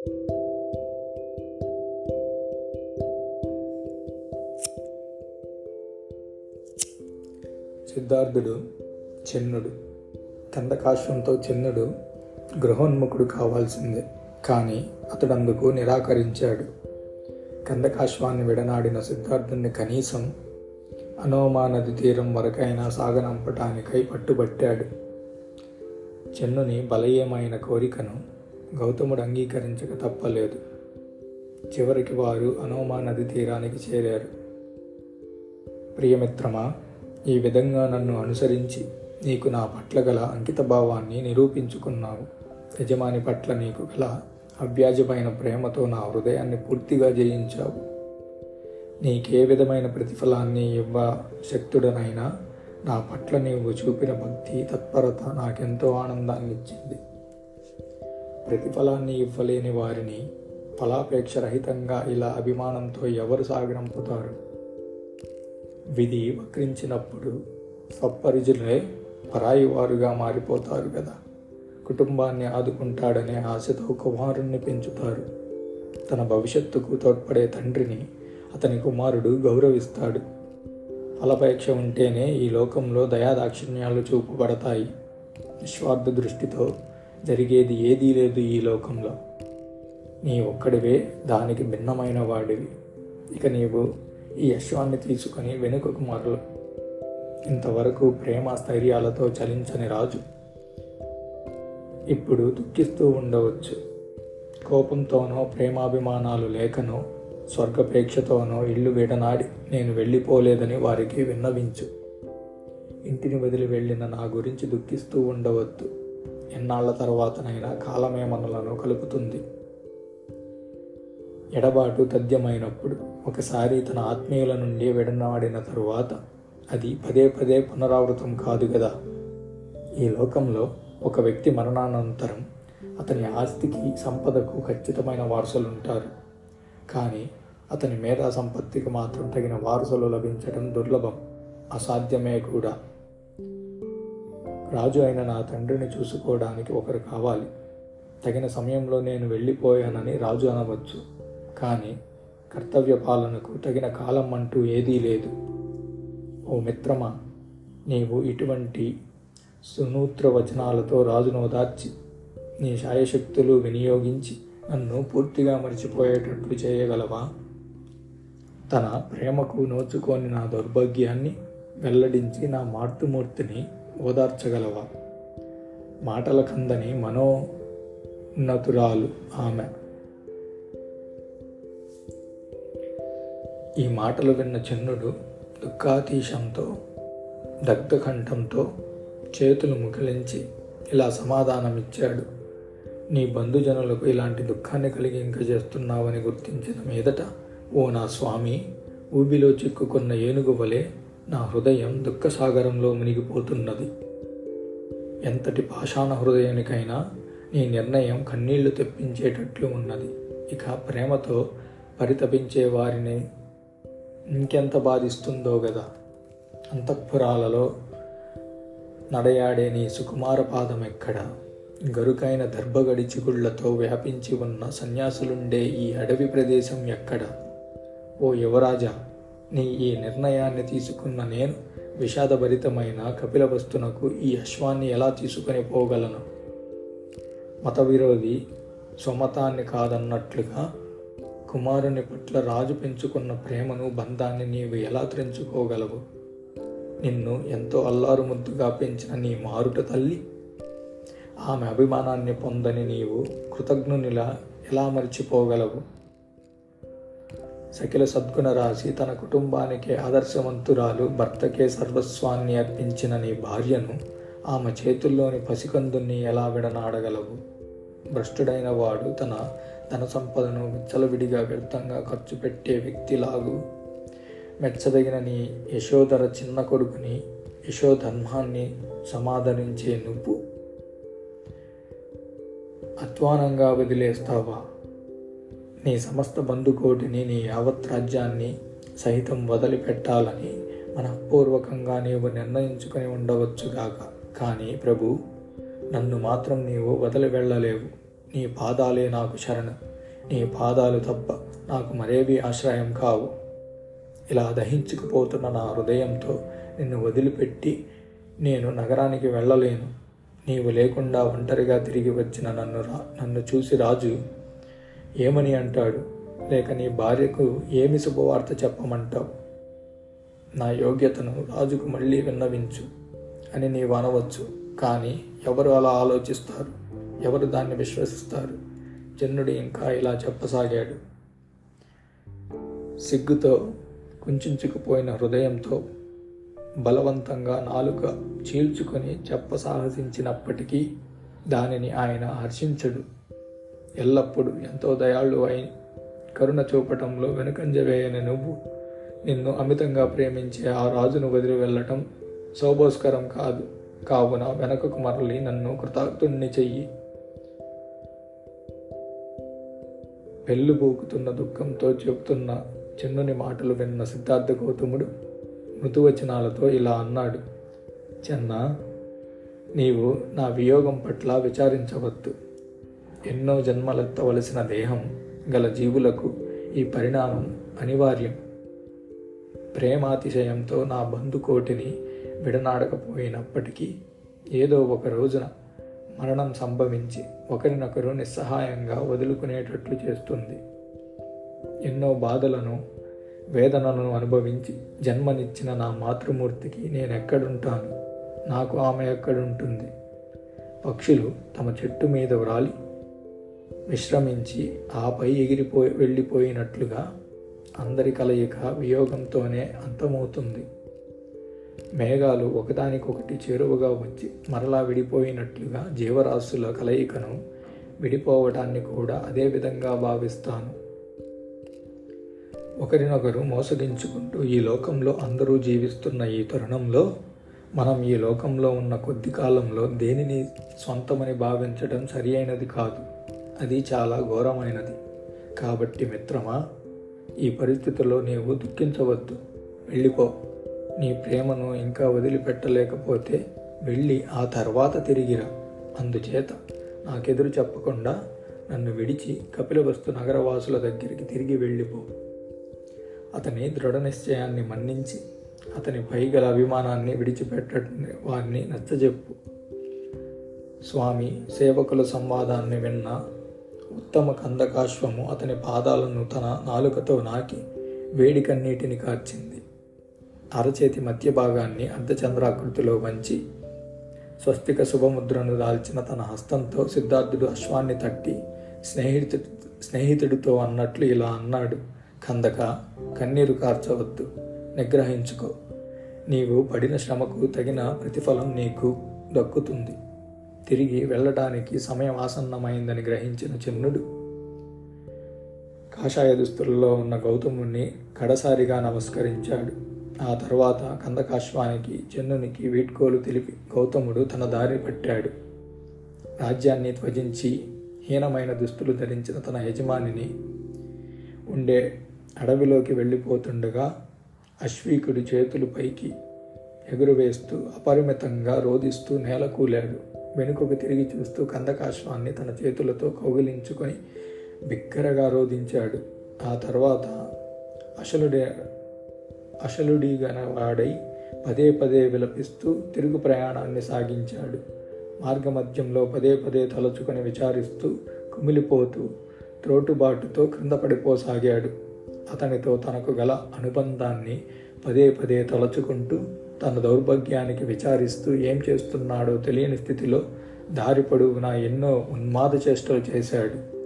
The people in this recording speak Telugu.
సిద్ధార్థుడు చిన్నుడు. కందకాశ్వంతో చిన్నుడు గృహోన్ముఖుడు కావాల్సిందే. కానీ అతడందుకు నిరాకరించాడు. కందకాశ్వాన్ని విడనాడిన సిద్ధార్థుని కనీసం అనోమా నది తీరం వరకైనా సాగనంపటానికై పట్టుబట్టాడు. చెన్నుని బలయమైన కోరికను గౌతముడు అంగీకరించక తప్పలేదు. చివరికి వారు అనోమా నది తీరానికి చేరారు. ప్రియమిత్రమా ఈ విధంగా నన్ను అనుసరించి నీకు నా పట్ల గల అంకిత భావాన్ని నిరూపించుకున్నావు. యజమాని పట్ల నీకు గల అవ్యాజమైన ప్రేమతో నా హృదయాన్ని పూర్తిగా జయించావు. నీకే విధమైన ప్రతిఫలాన్ని ఇవ్వ శక్తుడనైనా నా పట్ల నీవు చూపిన భక్తి తత్పరత నాకెంతో ఆనందాన్ని ఇచ్చింది ప్రతిఫలాన్ని ఇవ్వలేని వారిని ఫలాపేక్ష రహితంగా ఇలా అభిమానంతో ఎవరు సాగనంపుతారు? విధి వక్రించినప్పుడు స్వపరిజులే పరాయి వారుగా మారిపోతారు కదా కుటుంబాన్ని ఆదుకుంటాడనే ఆశతో కుమారుణ్ణి పెంచుతారు. తన భవిష్యత్తుకు తోడ్పడే తండ్రిని అతని కుమారుడు గౌరవిస్తాడు. ఫలపేక్ష ఉంటేనే ఈ లోకంలో దయాదాక్షిణ్యాలు చూపబడతాయి. నిస్వార్థ దృష్టితో జరిగేది ఏదీ లేదు ఈ లోకంలో. నీ ఒక్కడివే దానికి భిన్నమైన వాడివి. ఇక నీవు ఈ యశ్వాన్ని తీసుకొని వెనుకకు మరలు. ఇంతవరకు ప్రేమ స్థైర్యాలతో చలించని రాజు. ఇప్పుడు దుఃఖిస్తూ ఉండవచ్చు. కోపంతోనో ప్రేమాభిమానాలు లేకనో స్వర్గపేక్షతోనో ఇల్లు విడనాడి నేను వెళ్ళిపోలేదని వారికి విన్నవించు. ఇంటిని వదిలి వెళ్ళిన నా గురించి దుఃఖిస్తూ ఉండవద్దు. ఎన్నాళ్ళ తర్వాతనైనా కాలమే మనలను కలుపుతుంది. ఎడబాటు తథ్యమైనప్పుడు ఒకసారి తన ఆత్మీయుల నుండి విడనాడిన తరువాత అది పదే పదే పునరావృతం కాదు కదా ఈ లోకంలో ఒక వ్యక్తి మరణానంతరం అతని ఆస్తికి సంపదకు ఖచ్చితమైన వారసులు ఉంటారు కానీ అతని మేధా సంపత్తికి మాత్రం తగిన వారసులు లభించడం దుర్లభం అసాధ్యమే కూడా. రాజు అయిన నా తండ్రిని చూసుకోవడానికి ఒకరు కావాలి. తగిన సమయంలో నేను వెళ్ళిపోయానని రాజు అనవచ్చు. కానీ కర్తవ్య పాలనకు తగిన కాలం అంటూ ఏదీ లేదు. ఓ మిత్రమా నీవు ఇటువంటి సునూత్ర వచనాలతో రాజును ఓదార్చి నీ శాయశక్తులు వినియోగించి నన్ను పూర్తిగా మర్చిపోయేటట్లు చేయగలవా? తన ప్రేమకు నోచుకొని నా దౌర్భాగ్యాన్ని వెల్లడించి నా మార్తుమూర్తిని ఓదార్చగలవా? మాటల కందని మనోన్నతురాలు ఆమె. ఈ మాటలు విన్న చిన్నుడు దుఃఖాతీశంతో దగ్ధకంఠంతో చేతులు ముఖలించి ఇలా సమాధానమిచ్చాడు. నీ బంధుజనులకు ఇలాంటి దుఃఖాన్ని కలిగింకజేస్తున్నావని గుర్తించిన మీదట ఓ నా స్వామి ఊబిలో చిక్కుకున్న ఏనుగు వలె నా హృదయం దుఃఖసాగరంలో మునిగిపోతున్నది. ఎంతటి పాషాణ హృదయానికైనా నీ నిర్ణయం కన్నీళ్ళు తెప్పించేటట్లు ఉన్నది. ఇక ప్రేమతో పరితపించే వారిని ఇంకెంత బాధిస్తుందో గదా. అంతఃపురాలలో నడయాడే నీ సుకుమార పాదం ఎక్కడ గరుకైన దర్భగడి చిగుళ్ళతో వ్యాపించి ఉన్న సన్యాసులుండే ఈ అడవి ప్రదేశం ఎక్కడ? ఓ యువరాజా నీ ఈ నిర్ణయాన్ని తీసుకున్న నేను విషాదభరితమైన కపిలవస్తునకు ఈ అశ్వాన్ని ఎలా తీసుకొని పోగలను? మత విరోధి స్వమతాన్ని కాదన్నట్లుగా కుమారుని పట్ల రాజు పెంచుకున్న ప్రేమను బంధాన్ని నీవు ఎలా తెంచుకోగలవు నిన్ను ఎంతో అల్లారు ముద్దుగా పెంచిన నీ మారుట తల్లి ఆమె అభిమానాన్ని పొందని నీవు కృతజ్ఞునిలా ఎలా మర్చిపోగలవు? సకిల సద్గుణ రాశి తన కుటుంబానికి ఆదర్శవంతురాలు. భర్తకే సర్వస్వాన్ని అర్పించిన నీ భార్యను ఆమె చేతుల్లోని పసికందుని ఎలా విడనాడగలవు? భ్రష్టుడైన వాడు తన ధన సంపదను విచ్చలవిడిగా వ్యర్థంగా ఖర్చు పెట్టే వ్యక్తిలాగు. మెచ్చదగిన నీ యశోధర చిన్న కొడుకుని యశోధర్మాన్ని సమాధానించే నువ్వు అధ్వానంగా వదిలేస్తావా? నీ సమస్త బంధుకోటిని నీ యావత్ రాజ్యాన్ని సహితం వదిలిపెట్టాలని మనఃపూర్వకంగా నీవు నిర్ణయించుకొని ఉండవచ్చుగాక కానీ ప్రభు నన్ను మాత్రం నీవు వదిలి వెళ్ళలేవు. నీ పాదాలే నాకు శరణు. నీ పాదాలు తప్ప నాకు మరేవి ఆశ్రయం కావు. ఇలా దహించుకుపోతున్న నా హృదయంతో నిన్ను వదిలిపెట్టి నేను నగరానికి వెళ్ళలేను. నీవు లేకుండా ఒంటరిగా తిరిగి వచ్చిన నన్ను రా నన్ను చూసి రాజు. ఏమని అంటాడు? లేక నీ భార్యకు ఏమి శుభవార్త చెప్పమంటావు? నా యోగ్యతను రాజుకు మళ్ళీ విన్నవించు అని నీవు అనవచ్చు. కానీ ఎవరు అలా ఆలోచిస్తారు? ఎవరు దాన్ని విశ్వసిస్తారు? జనుడు ఇంకా ఇలా చెప్పసాగాడు. సిగ్గుతో కుంచుకుపోయిన హృదయంతో బలవంతంగా నాలుక చీల్చుకొని చెప్పసాహసించినప్పటికీ దానిని ఆయన హర్షించడు. ఎల్లప్పుడూ ఎంతో దయాళు అయి కరుణ చూపటంలో వెనుకంజ వేయని నువ్వు నిన్ను అమితంగా ప్రేమించే ఆ రాజును వదిలి వెళ్ళటం శోభోస్కరం కాదు. కావున వెనకకు మరలి నన్ను కృతార్థుణ్ణి చెయ్యి. పెళ్ళుబూకుతున్న దుఃఖంతో చెబుతున్న చిన్నుని మాటలు విన్న సిద్ధార్థ గౌతముడు మృతువచనాలతో ఇలా అన్నాడు. చెన్న నీవు నా వియోగం పట్ల విచారించవద్దు. ఎన్నో జన్మలెత్తవలసిన దేహం గల జీవులకు ఈ పరిణామం అనివార్యం. ప్రేమాతిశయంతో నా బంధుకోటిని విడనాడకపోయినప్పటికీ ఏదో ఒక రోజున మరణం సంభవించి ఒకరినొకరు నిస్సహాయంగా వదులుకునేటట్లు చేస్తుంది. ఎన్నో బాధలను వేదనలను అనుభవించి జన్మనిచ్చిన నా మాతృమూర్తికి నేను ఎక్కడుంటాను నాకు ఆమె ఎక్కడుంటుంది? పక్షులు తమ చెట్టు మీద వ్రాలి విశ్రమించి ఆపై ఎగిరిపోయి వెళ్ళిపోయినట్లుగా అందరి కలయిక వియోగంతోనే అంతమవుతుంది. మేఘాలు ఒకదానికొకటి చేరువగా వచ్చి మరలా విడిపోయినట్లుగా జీవరాశుల కలయికను విడిపోవటాన్ని కూడా అదే విధంగా భావిస్తాను. ఒకరినొకరు మోసగించుకుంటూ ఈ లోకంలో అందరూ జీవిస్తున్న ఈ తరుణంలో మనం ఈ లోకంలో ఉన్న కొద్ది కాలంలో దేనిని సొంతమని భావించడం సరి అయినది కాదు. అది చాలా ఘోరమైనది. కాబట్టి మిత్రమా ఈ పరిస్థితుల్లో నీవు దుఃఖించవద్దు. వెళ్ళిపో. నీ ప్రేమను ఇంకా వదిలిపెట్టలేకపోతే వెళ్ళి ఆ తర్వాత తిరిగిరా. అందుచేత నాకెదురు చెప్పకుండా నన్ను విడిచి కపిలవస్తు నగరవాసుల దగ్గరికి తిరిగి వెళ్ళిపో. అతని దృఢ నిశ్చయాన్ని మన్నించి అతని పైగల అభిమానాన్ని విడిచిపెట్ట వారిని నచ్చజెప్పు. స్వామి సేవకుల సంవాదాన్ని విన్న ఉత్తమ కందకాశ్వము అతని పాదాలను తన నాలుకతో నాకి వేడి కన్నీటిని కార్చింది. అరచేతి మధ్య భాగాన్ని అర్ధచంద్రాకృతిలో వంచి స్వస్తిక శుభముద్రను దాల్చిన తన హస్తంతో సిద్ధార్థుడు అశ్వాన్ని తట్టి స్నేహితుడు స్నేహితుడితో అన్నట్లు ఇలా అన్నాడు కందక కన్నీరు కార్చవద్దు నిగ్రహించుకో. నీవు పడిన శ్రమకు తగిన ప్రతిఫలం నీకు దక్కుతుంది. తిరిగి వెళ్ళటానికి సమయం ఆసన్నమైందని గ్రహించిన చిన్నుడు కాషాయ దుస్తులలో ఉన్న గౌతముణ్ణి కడసారిగా నమస్కరించాడు. ఆ తర్వాత కందకాశ్వానికి చెన్నునికి వీడ్కోలు తెలిపి గౌతముడు తన దారి పట్టాడు. రాజ్యాన్ని త్వజించి హీనమైన దుస్తులు ధరించిన తన యజమానిని ఉండే అడవిలోకి వెళ్ళిపోతుండగా అశ్వీకుడి చేతులు పైకి ఎగురువేస్తూ అపరిమితంగా రోధిస్తూ నేలకూలాడు. వెనుకకు తిరిగి చూస్తూ కందకాశ్వాన్ని తన చేతులతో కౌగిలించుకొని బిగ్గరగా రోధించాడు. ఆ తర్వాత అసలుడే అసలుడిగనవాడై పదే పదే విలపిస్తూ తిరుగు ప్రయాణాన్ని సాగించాడు. మార్గమధ్యంలో పదే పదే తలుచుకొని విచారిస్తూ కుమిలిపోతూ త్రోటుబాటుతో క్రింద పడిపోసాగాడు. అతనితో తనకు గల అనుబంధాన్ని పదే పదే తలచుకుంటూ తన దౌర్భాగ్యానికి విచారిస్తూ ఏం చేస్తున్నాడో తెలియని స్థితిలో దారి పొడవునా ఎన్నో ఉన్మాద చేష్టలు చేశాడు.